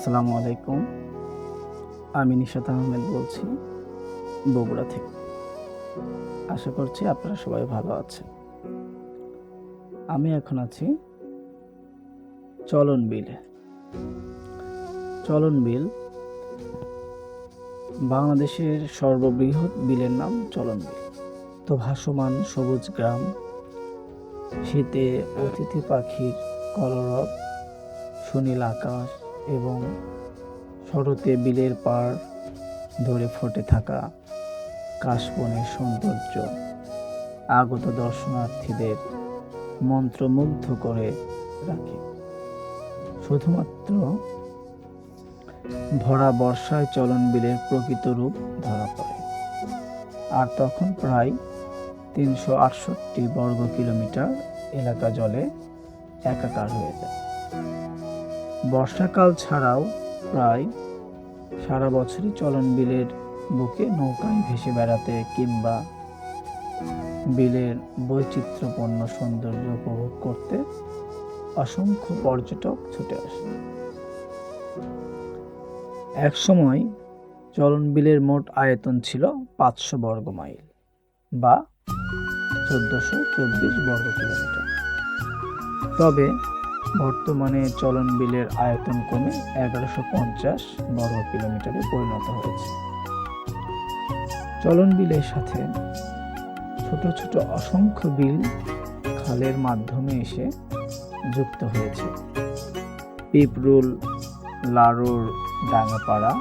আসসালামু আলাইকুম। আমি নিশাত আহমেদ বলছি, বগুড়া থেকে। আশা করছি আপনারা সবাই ভালো আছেন। আমি এখন আছি চলন বিলে। চলন বিল বাংলাদেশের সর্ববৃহৎ বিলের নাম চলন বিল। তো ভাসমান সবুজ গ্রাম, শীতে অতিথি পাখির কলরব, সুনীল আকাশ এবং শরতে বিলের পাড় ধরে ফুটে থাকা কাশবনের সৌন্দর্য। আগত দর্শনার্থীদের মন্ত্রমুগ্ধ করে রাখে। শুধুমাত্র ভরা বর্ষায় চলন বিলের প্রকৃত রূপ ধরা পড়ে। আর তখন প্রায় তিনশো আটষট্টি বর্গ কিলোমিটার এলাকা জলে একাকার হয়ে যায়। বর্ষাকাল ছাড়াও প্রায় সারা বছরই চলন বিলের বুকে নৌকায় ভেসে বেড়াতে কিংবা বিলের বৈচিত্র্যপূর্ণ সৌন্দর্য উপভোগ করতে অসংখ্য পর্যটক ছুটে আসে। একসময় চলন বিলের মোট আয়তন ছিল পাঁচশো বর্গ মাইল বা চোদ্দশো চব্বিশ বর্গ কিলোমিটার। তবে বর্তমানে চলন বিলের আয়তন কমে এগারোশো পঞ্চাশ বর্গ কিলোমিটারে পরিণত হয়েছে। চলন বিলের সাথে ছোট ছোট অসংখ্য বিল খালের মাধ্যমে এসে যুক্ত হয়েছে। পিপরুল, লারুর, ডাঙ্গাপাড়া,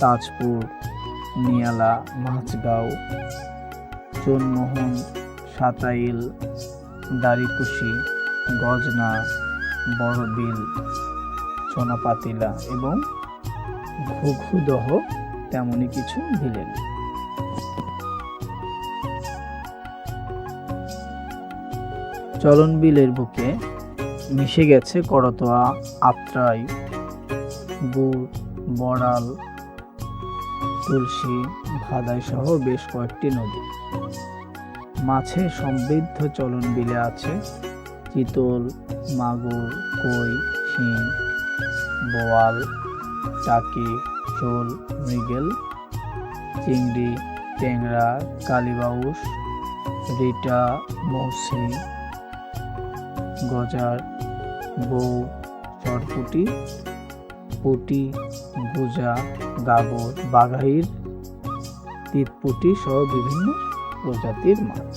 তাজপুর, নিয়ালা মাছগাঁও চুনমোহন, সাতাইল, দাড়িকুশি গজনা, বড়বিল, সোনাপাতিলা এবং ঘুঘুদহ তেমনই কিছু বিলেন চলন বিলের বুকে মিশে গেছে করতোয়া, আত্রাই, গুড়, বড়াল, তুলসী ভাদাই সহ বেশ কয়েকটি নদী। মাছে সমৃদ্ধ চলন বিলে আছে চিতল, মাগুর, কই, শিং, বোয়াল, চাকি শোল মৃগেল, চিংড়ি, ট্যাংরা, কালীবাউস, রিটা, মৌসি, গজার, বউ, চটপুটি, পুটি, গুজা গাগর বাঘাইর, তিতপুটি সহ বিভিন্ন প্রজাতির মাছ।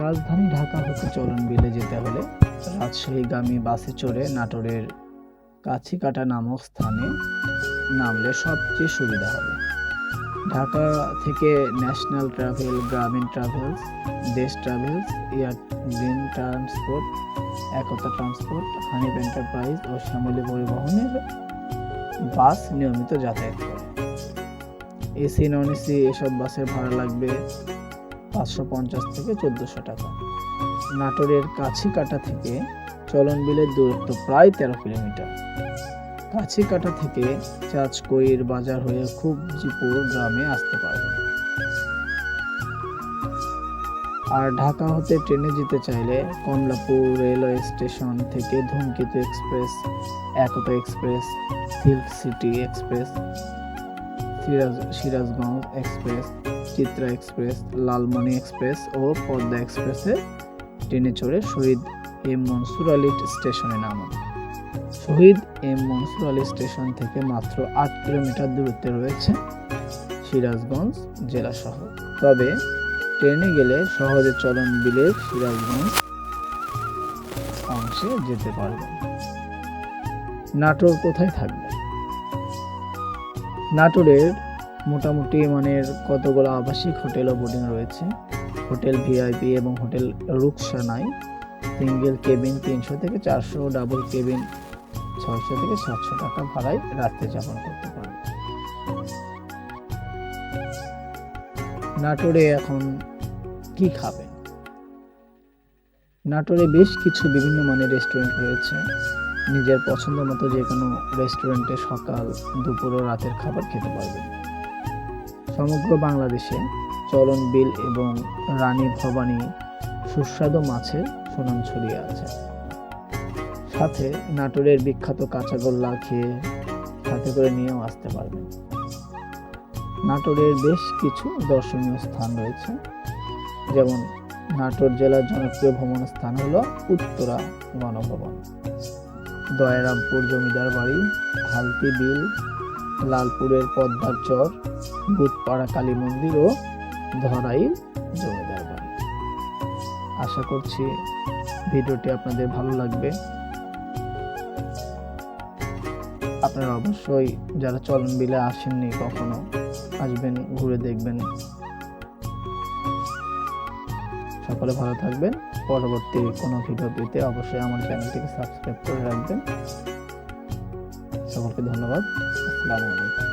রাজধানী ঢাকা হতে চলন বিলে যেতে হলে। রাজশাহীগামী বাসে চড়ে নাটোরের কাছিকাটা নামক স্থানে নামলে সবচেয়ে সুবিধা হবে। ঢাকা থেকে national travel, Grameen travels, Desh travels, air, green transport, Ekata transport, Hanif enterprise ও শ্যামলী পরিবহনের বাস নিয়মিত যাতায়াত করে। এসি, নন এসি, এসব বাসের ভাড়া লাগবে পাঁচশো পঞ্চাশ থেকে চোদ্দোশো টাকা। নাটোরের কাছিকাটা থেকে চলন বিলের দূরত্ব প্রায় তেরো কিলোমিটার। কাছিকাটা থেকে চাঁচকইর বাজার হয়ে খুব জিপুর গ্রামে আসতে পারবে আর ঢাকা হতে ট্রেনে যেতে চাইলে কমলাপুর রেলওয়ে স্টেশন থেকে Dhumketu express, Ekata express, silk city express Siraj, Sirajganj express, Chitra express, Lalmoni express ও পদ্মা এক্সপ্রেসে ট্রেনে চড়ে শহীদ এম মনসুর আলী স্টেশনে নামা শহীদ এম মনসুর আলী স্টেশন থেকে মাত্র আট কিলোমিটার দূরত্বে রয়েছে সিরাজগঞ্জ জেলা শহর। তবে ট্রেনে গেলে সহজে চলন বিলের সিরাজগঞ্জ অংশে যেতে পারবেন। নাটোর কোথায় থাকবে? নাটোরের মোটামুটি মানের কতগুলো আবাসিক হোটেল ও বোর্ডিং রয়েছে। হোটেল ভিআইপি এবং হোটেল রুকসানাই। সিঙ্গেল কেবিন তিনশো থেকে চারশো, ডাবল কেবিন ছয়শো থেকে সাতশো টাকা ভাড়ায় রাত্রে যাপন করতে পারবে। নাটোরে এখন কি খাবেন? নাটোরে বেশ কিছু বিভিন্ন মানের রেস্টুরেন্ট রয়েছে। নিজের পছন্দ মতো যে কোনো রেস্টুরেন্টে সকাল, দুপুর ও রাতের খাবার খেতে পারবেন। সমগ্র বাংলাদেশে চলন বিল এবং রানী ভবানী সুস্বাদু মাছের সুনাম ছড়িয়ে আছে। সাথে নাটোরের বিখ্যাত কাঁচাগোল্লা খেয়ে সাথে করে নিয়েও আসতে পারবেন। নাটোরের বেশ কিছু দর্শনীয় স্থান রয়েছে। যেমন নাটোর জেলার জনপ্রিয় ভ্রমণ স্থান হলো উত্তরা গণভবন দয়ারামপুর জমিদার বাড়ি হালতি বিল, লালপুরের পদ্মার চর, বুধপাড়া কালী মন্দির ও ধরাইল জমিদার বাড়ি। আশা করছি ভিডিওটি আপনাদের ভালো লাগবে। আপনারা অবশ্যই যারা চলন বিলে আসেননি কখনো, আসবেন, ঘুরে দেখবেন। সকলে ভালো থাকবেন। পরবর্তী কোনো ভিডিও পেতে অবশ্যই আমার চ্যানেলটিকে সাবস্ক্রাইব করে রাখবেন। সকলকে ধন্যবাদ। আসসালামু আলাইকুম।